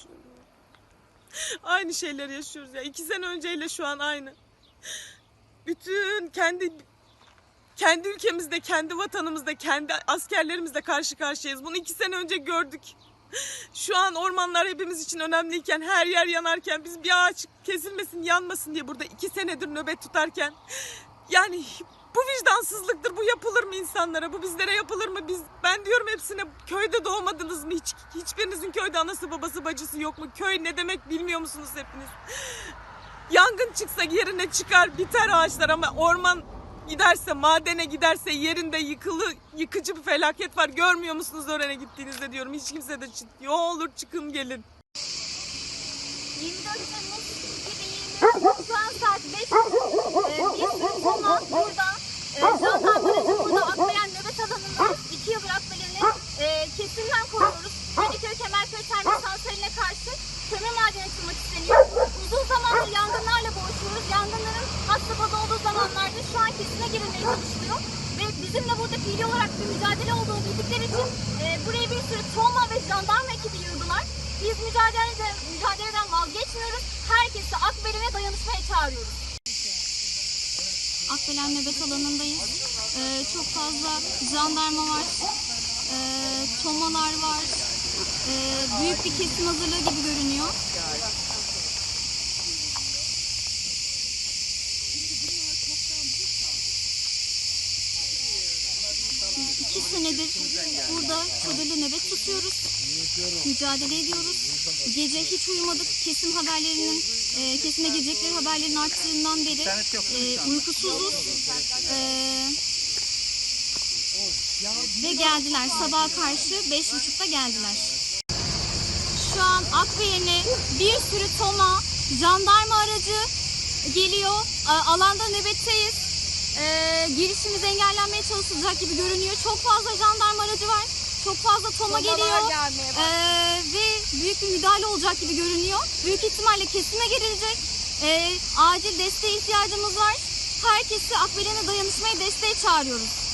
yaşıyorum. Aynı şeyleri yaşıyoruz ya. İki sene önceyle şu an aynı. Bütün kendi kendi ülkemizde, kendi vatanımızda, kendi askerlerimizle karşı karşıyayız. Bunu iki sene önce gördük. Şu an ormanlar hepimiz için önemliyken, her yer yanarken, biz bir ağaç kesilmesin, yanmasın diye burada iki senedir nöbet tutarken, yani bu vicdansızlıktır. Bu yapılır mı insanlara? Bu bizlere yapılır mı? Biz ben diyorum hepsine köyde doğmadınız mı hiç? Hiçbirinizin köyde anası babası bacısı yok mu? Köy ne demek bilmiyor musunuz hepiniz? Yangın çıksa yerine çıkar biter ağaçlar ama orman giderse madene giderse yerinde yıkılı yıkıcı bir felaket var. Görmüyor musunuz oraya gittiğinizde diyorum. Hiç kimse de çık. Ne olur çıkın gelin. 24 Temmuz 2020 şu an saat 5. Ee, bir sürü konu burada. E, jandarmaların burada atlayan nöbet alanında iki yıldır atlayanı e, kesimden koruyoruz. Termik Santrali'ne karşı kömür madeni açılmak isteniyor. Uzun zamandır yangınlarla boğuşuyoruz. Yangınların safhada olduğu zamanlarda şu an kesime girilmeye çalışılıyor. Ve bizimle burada fiili olarak bir mücadele olduğunu bildikleri için e, buraya bir sürü TOMA ve jandarma ekibi yığdılar. Biz mücadeleden, mücadeleden vazgeçmiyoruz. Herkesi Akbelen'e dayanışmaya çağırıyoruz. Akbelen nöbet alanındayız. Ee, çok fazla jandarma var. Ee, tomalar var. Ee, büyük bir kesim hazırlığı gibi görünüyor. İki senedir burada çadırlı nöbet tutuyoruz. Mücadele ediyoruz. Gece hiç uyumadık. Kesim haberlerinin, e, kesime girecekleri haberlerin arttığından beri e, uykusuzuz. E, ve geldiler. Sabaha karşı beş buçukta geldiler. Şu an Akbeyen'e bir sürü toma, jandarma aracı geliyor. Alanda nöbetteyiz. Ee, girişimiz engellenmeye çalışılacak gibi görünüyor. Çok fazla jandarma aracı var. Çok fazla toma geliyor. Ee, ve büyük bir müdahale olacak gibi görünüyor. Büyük ihtimalle kesime girilecek. Ee, acil desteğe ihtiyacımız var. Herkesi Akbelen'e dayanışmaya desteğe çağırıyoruz.